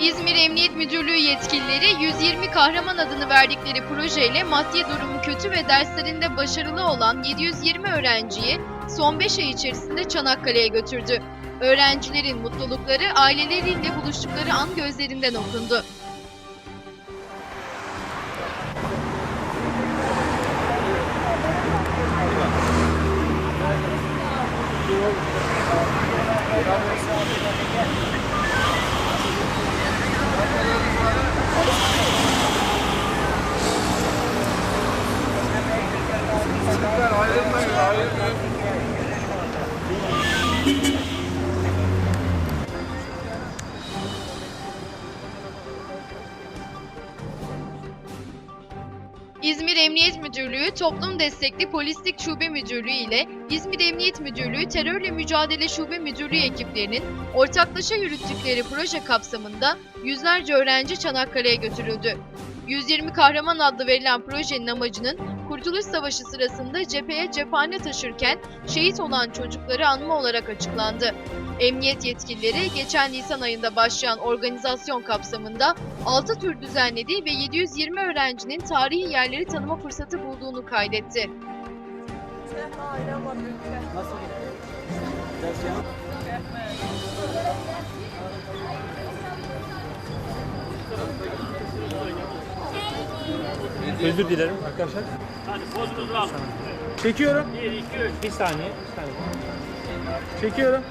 İzmir Emniyet Müdürlüğü yetkilileri 120 kahraman adını verdikleri projeyle maddi durumu kötü ve derslerinde başarılı olan 720 öğrenciyi son 5 ay içerisinde Çanakkale'ye götürdü. Öğrencilerin mutlulukları aileleriyle buluştukları an gözlerinden okundu. İzmir Emniyet Müdürlüğü Toplum Destekli Polislik Şube Müdürlüğü ile İzmir Emniyet Müdürlüğü Terörle Mücadele Şube Müdürlüğü ekiplerinin ortaklaşa yürüttükleri proje kapsamında yüzlerce öğrenci Çanakkale'ye götürüldü. 120 Kahraman adlı verilen projenin amacının Kurtuluş Savaşı sırasında cepheye cephane taşırken şehit olan çocukları anma olarak açıklandı. Emniyet yetkilileri geçen Nisan ayında başlayan organizasyon kapsamında 6 tür düzenlediği ve 720 öğrencinin tarihi yerleri tanıma fırsatı bulduğunu kaydetti. Özür dilerim arkadaşlar. Hadi pozumuzu al. Çekiyorum. 1, 2, 3. Bir saniye. Bir saniye. Çekiyorum.